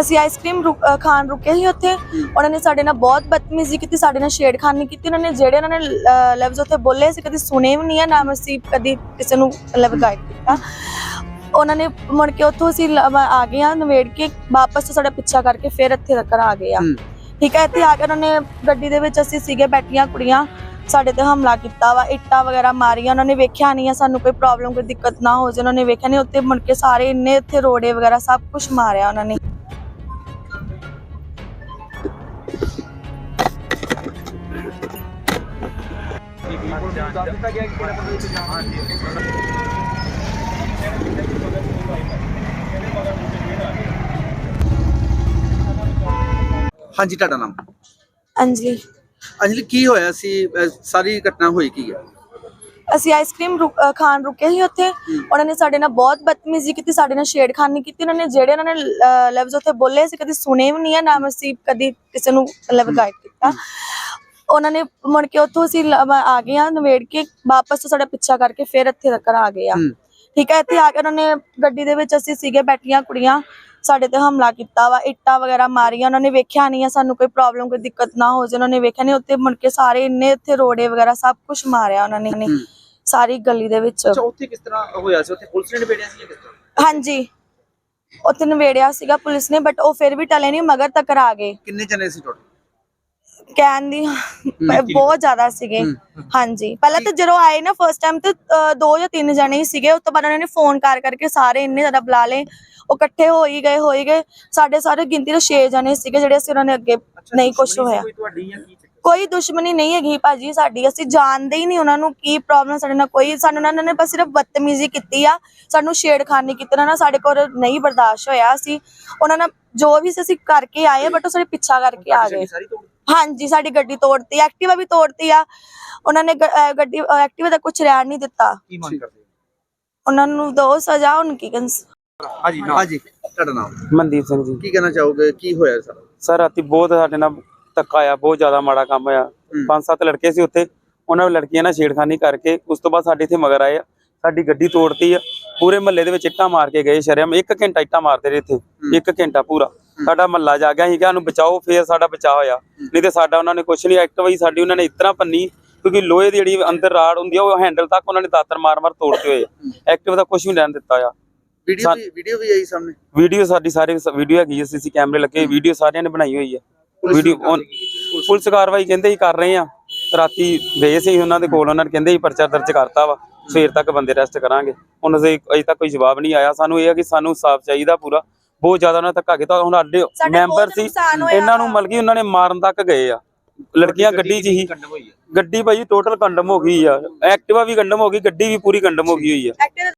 ਅਸੀਂ ਆਈਸਕ੍ਰੀਮ ਖਾਣ ਰੁਕੇ ਸੀ ਉੱਥੇ। ਉਹਨਾਂ ਨੇ ਸਾਡੇ ਨਾਲ ਬਹੁਤ ਬਦਤਮੀਜ਼ੀ ਕੀਤੀ ਸਾਡੇ ਨਾਲ ਛੇੜਖਾਨੀ ਕੀਤੀ। ਉਹਨਾਂ ਨੇ ਜਿਹੜੇ ਉਹਨਾਂ ਨੇ ਲਫ਼ਜ਼ ਉੱਥੇ ਬੋਲੇ ਸੀ ਕਦੀ ਸੁਣੇ ਵੀ ਨਹੀਂ ਆ ਨਾ ਅਸੀਂ ਕਦੀ ਕਿਸੇ ਨੂੰ ਮਤਲਬ ਗਾਈਡ ਕੀਤਾ। ਉਹਨਾਂ ਨੇ ਮੁੜ ਕੇ ਉੱਥੋਂ ਅਸੀਂ ਆ ਗਏ ਆ ਨਵੇੜ ਕੇ ਵਾਪਸ ਤੋਂ ਸਾਡਾ ਪਿੱਛਾ ਕਰਕੇ ਫਿਰ ਇੱਥੇ ਤੱਕ ਆ ਗਏ ਆ। ਠੀਕ ਹੈ ਇੱਥੇ ਆ ਕੇ ਉਹਨਾਂ ਨੇ ਗੱਡੀ ਦੇ ਵਿੱਚ ਅਸੀਂ ਸੀਗੇ ਬੈਠੀਆਂ ਕੁੜੀਆਂ। ਸਾਡੇ ਤੇ ਹਮਲਾ ਕੀਤਾ ਵਾ ਇੱਟਾਂ ਵਗੈਰਾ ਮਾਰੀਆਂ ਉਹਨਾਂ ਨੇ ਵੇਖਿਆ ਨਹੀਂ ਆ ਸਾਨੂੰ ਕੋਈ ਪ੍ਰੋਬਲਮ ਕੋਈ ਦਿੱਕਤ ਨਾ ਹੋ ਜਾਏ ਉਹਨਾਂ ਨੇ ਵੇਖਿਆ ਨਹੀਂ ਉੱਤੇ ਮੁੜ ਕੇ ਸਾਰੇ ਇੰਨੇ ਇੱਥੇ ਰੋੜੇ ਵਗੈਰਾ ਸਭ ਕੁਝ ਮਾਰਿਆ ਉਹਨਾਂ ਨੇ। ਹਾਂਜੀ ਤੁਹਾਡਾ ਨਾਮ? ਅੰਜਲੀ। ਅੰਜਲੀ ਕੀ ਹੋਇਆ ਸੀ? ਅਹ ਸਾਰੀ ਘਟਨਾ ਹੋਈ ਕੀ ਹੈ? ਅਸੀਂ ਆਈਸਕ੍ਰੀਮ ਰੁਕ- ਅ, ਖਾਣ ਰੁਕੇ ਸੀ ਉੱਥੇ। ਉਹਨਾਂ ਨੇ ਸਾਡੇ ਨਾਲ ਬਹੁਤ ਬਦਤਮੀਜ਼ੀ ਕੀਤੀ ਸਾਡੇ ਨਾਲ ਛੇੜਖਾਨੀ ਕੀਤੀ। ਉਹਨਾਂ ਨੇ ਜਿਹੜੇ ਉਹਨਾਂ ਨੇ ਲ- ਲਫ਼ਜ਼ ਉੱਥੇ ਬੋਲੇ ਸੀ ਕਦੀ ਸੁਣੇ ਵੀ ਨਹੀਂ ਆ ਨਾ ਅਸੀਂ ਕਦੀ ਕਿਸੇ ਨੂੰ ਮਤਲਬ ਗਾਈਡ ਕੀਤਾ। ਉਹਨਾਂ ਨੇ ਮੁੜ ਕੇ ਉੱਥੋਂ ਅਸੀਂ ਲ- ਆ ਗਏ ਆ ਨਵੇੜ ਕੇ ਵਾਪਸ ਤੋਂ ਸਾਡਾ ਪਿੱਛਾ ਕਰਕੇ ਫਿਰ ਇੱਥੇ ਤੱਕ ਆ ਗਏ ਆ। ਹੂੰ। ਠੀਕ ਹੈ ਇੱਥੇ ਆ ਕੇ ਉਹਨਾਂ ਨੇ ਗੱਡੀ ਦੇ ਵਿੱਚ ਅਸੀਂ ਸੀਗੇ ਬੈਠੀਆਂ ਕੁੜੀਆਂ ਸਾਡੇ ਤੇ ਹਮਲਾ ਕੀਤਾ ਵਾ ਇੱਟਾਂ ਵਗੈਰਾ ਮਾਰੀਆਂ ਉਹਨਾਂ ਨੇ ਵੇਖਿਆ ਨਹੀਂ ਆ ਸਾਨੂੰ ਕੋਈ ਪ੍ਰੋਬਲਮ ਕੋਈ ਦਿੱਕਤ ਨਾ ਹੋ ਜਾਏ ਉਹਨਾਂ ਨੇ ਵੇਖਿਆ ਨਹੀਂ ਉੱਤੇ ਮੁੜ ਕੇ ਸਾਰੇ ਇੰਨੇ ਇੱਥੇ ਰੋੜੇ ਵਗੈਰਾ ਸਭ ਕੁਝ ਮਾਰਿਆ ਉਹਨਾਂ ਨੇ ਹੂੰ। ਸਾਰੀ ਗਲੀ ਦੇ ਵਿੱਚ। ਅੱਛਾ ਉੱਥੇ ਕਿਸ ਤਰ੍ਹਾਂ ਹੋਇਆ ਸੀ? ਉੱਥੇ ਪੁਲਿਸ ਨੇ ਨਿਬੇੜਿਆ ਸੀ ਜਾਂ ਕਿਸ ਤਰ੍ਹਾਂ? ਹਾਂਜੀ। ਉੱਥੇ ਨਵੇੜਿਆ ਸੀਗਾ ਪੁਲਿਸ ਨੇ ਬਟ ਉਹ ਫਿਰ ਵੀ ਟਲੇ ਨਹੀਂ ਮਗਰ ਤੱਕ ਆ ਗਏ। ਕਿੰਨੇ ਜਣੇ ਸੀ ਟੋਟਲ ਕਹਿਣ ਦੀ ਬਹੁਤ ਜ਼ਿਆਦਾ ਸੀਗੇ। ਹਾਂਜੀ। ਪਹਿਲਾਂ ਤਾਂ ਜਦੋਂ ਆਏ ਨਾ ਫਰਸਟ ਟਾਈਮ ਤੇ ਦੋ ਜਾਂ ਤਿੰਨ ਜਣੇ ਹੀ ਸੀਗੇ। ਉਸ ਤੋਂ ਬਾਅਦ ਉਹਨਾਂ ਨੇ ਫੋਨ ਕਰ ਕਰਕੇ ਸਾਰੇ ਇੰਨੇ ਜ਼ਿਆਦਾ ਬੁਲਾ ਲਏ। ਉਹ ਇਕੱਠੇ ਹੋ ਹੀ ਗਏ ਹੋ ਹੀ ਗਏ। ਸਾਡੇ ਸਾਰੇ ਗਿਣਤੀ ਦੇ 6 ਜਣੇ ਸੀਗੇ ਜਿਹੜੇ ਅਸੀਂ ਉਹਨਾਂ ਨੇ ਅੱਗੇ ਨਹੀਂ ਕੁਝ ਹੋਇਆ। ਕੋਈ ਦੁਸ਼ਮਣੀ ਨਹੀਂ ਹੈਗੀ ਭਾਜੀ ਸਾਡੀ। ਅਸੀਂ ਜਾਣਦੇ ਹੀ ਨਹੀਂ ਉਹਨਾਂ ਨੂੰ ਕੀ ਪ੍ਰੋਬਲਮ ਸਾਡੇ ਨਾਲ ਕੋਈ। ਸਾਨੂੰ ਉਹਨਾਂ ਨੇ ਬਸ ਸਿਰਫ ਬਦਤਮੀਜ਼ੀ ਕੀਤੀ ਆ। ਸਾਨੂੰ ਛੇੜਖਾਨੀ ਕੀਤੀ। ਉਹਨਾਂ ਨਾਲ ਸਾਡੇ ਕੋਲ ਨਹੀਂ ਬਰਦਾਸ਼ਤ ਹੋਇਆ ਅਸੀਂ। ਉਹਨਾਂ ਨਾਲ ਜੋ ਵੀ ਸੀ ਅਸੀਂ ਕਰਕੇ ਆਏ ਬਟ ਉਹ ਸਾਡੇ ਪਿੱਛਾ ਕਰਕੇ ਆ ਗਏ। ਹਾਂਜੀ ਸਾਡੀ ਗੱਡੀ ਤੋੜਤੀ ਐਕਟਿਵਾ ਵੀ ਤੋੜਤੀ ਆ। ਉਹਨਾਂ ਨੇ ਗ- ਅਹ ਗੱਡੀ ਐਕਟਿਵਾ ਦਾ ਕੁਝ ਰਹਿਣ ਨਹੀਂ ਦਿੱਤਾ। ਕੀ ਮੰਗ ਕਰਦੇ ਉਹਨਾਂ ਨੂੰ ਦੋ ਸਜ਼ਾ ਹੁਣ ਕੀ ਕੰਸ ਹਾਂਜੀ ਹਾਂਜੀ। ਤੁਹਾਡਾ ਨਾਮ? ਮਨਦੀਪ ਸਿੰਘ ਜੀ। ਕੀ ਕਹਿਣਾ ਚਾਹੋਗੇ? ਕੀ ਹੋਇਆ ਸਰ? ਸਰ ਰਾਤੀ ਬਹੁਤ ਸਾਡੇ ਨਾਲ ਧੱਕਾ ਆ ਬਹੁਤ ਜ਼ਿਆਦਾ ਮਾੜਾ ਕੰਮ ਹੋਇਆ। ਪੰਜ ਸੱਤ ਲੜਕੇ ਸੀ ਉੱਥੇ। ਉਹਨਾਂ ਲੜਕੀਆਂ ਨਾਲ ਛੇੜਖਾਨੀ ਕਰਕੇ ਉਸ ਤੋਂ ਬਾਅਦ ਸਾਡੇ ਇੱਥੇ ਮਗਰ ਆਏ ਆ। ਸਾਡੀ ਗੱਡੀ ਤੋੜਤੀ ਆ। ਪੂਰੇ ਮਹੱਲੇ ਦੇ ਵਿੱਚ ਇੱਟਾਂ ਮਾਰ ਕੇ ਗਏ ਸ਼ਰਮ ਇੱਕ ਘੰਟਾ ਇੱਟਾਂ ਮਾਰਦੇ ਰਹੇ ਇੱਥੇ। ਇੱਕ ਘੰਟਾ ਪੂਰਾ। ਸਾਡਾ ਮਹੱਲਾ ਜਾ ਗਿਆ ਸੀਗਾ ਉਹਨੂੰ ਬਚਾਓ ਫੇਰ ਸਾਡਾ ਬਚਾਅ ਹੋਇਆ। ਨਹੀਂ ਤੇ ਸਾਡਾ ਉਹਨਾਂ ਨੇ ਕੁਛ ਨਹੀਂ ਐਕਟਿਵਾ ਹੀ ਸਾਡੀ ਉਹਨਾਂ ਨੇ ਇਤਨਾ ਪੰਨੀ ਕਿਉਂਕਿ ਲੋਹੇ ਦੀ ਜਿਹੜੀ ਅੰਦਰ ਰਾੜ ਹੁੰਦੀ ਆ ਉਹ ਹੈਂਡਲ ਤੱਕ ਉਹਨਾਂ ਨੇ ਦਾਤਰ ਮਾਰ ਮਾਰ ਤੋੜਤੇ ਹੋਏ ਐਕਟਿਵਾ ਦਾ ਕੁਛ ਵੀ ਨਹੀਂ ਰਹਿਣ ਦਿੱਤਾ ਆ। ਵੀਡੀਓ ਵੀ ਵੀਡੀਓ ਵੀ ਆਈ ਸਾਹਮਣੇ? ਵੀਡੀਓ ਸਾਡੀ ਸਾਰੇ ਵੀਡੀਓ ਹੈਗੀ ਸੀਸੀ ਕੈਮਰੇ ਲੱਗੇ ਵੀਡੀਓ ਸਾਰਿਆਂ ਨੇ ਬਣਾਈ ਹੋਈ ਹੈ ਵੀਡੀਓ ਪੁਲਿਸ। ਕਾਰਵਾਈ ਕਹਿੰਦੇ ਹੀ ਕਰ ਰਹੇ ਆ। ਰਾਤੀ ਗਏ ਸੀ ਉਹਨਾਂ ਦੇ ਕੋਲ ਉਹਨਾਂ ਨੇ ਕਹਿੰਦੇ ਹੀ ਪਰਚਾ ਦਰਜ ਕਰਤਾ ਵਾ ਸਵੇਰ ਤੱਕ ਬੰਦੇ ਅਰੈਸਟ ਕਰਾਂਗੇ। ਹੁਣ ਅਜੇ ਅਜੇ ਤੱਕ ਕੋਈ ਜਵਾਬ ਨਹੀਂ ਆਇਆ। ਸਾਨੂੰ ਇਹ ਆ ਕਿ ਸਾਨੂੰ ਸਾਫ਼ ਚਾਹੀਦਾ ਪੂਰਾ। ਬਹੁਤ ਜ਼ਿਆਦਾ ਉਹਨਾਂ ਨੇ ਧੱਕਾ ਕੀਤਾ ਹੁਣ ਸਾਡੇ ਮੈਂਬਰ ਸੀ ਇਹਨਾਂ ਨੂੰ ਮਲਕੀ ਉਹਨਾਂ ਨੇ ਮਾਰਨ ਤੱਕ ਗਏ ਆ। ਲੜਕੀਆਂ ਗੱਡੀ 'ਚ ਹੀ। ਗੱਡੀ ਭਾਈ ਟੋਟਲ ਕੰਡਮ ਹੋ ਗਈ ਆ। ਐਕਟਿਵਾ ਵੀ ਕੰਡਮ ਹੋ ਗਈ ਗੱਡੀ ਵੀ ਪੂਰੀ ਕੰਡਮ ਹੋ ਗਈ ਹੋਈ ਆ। ਐਕਟਿਵਾ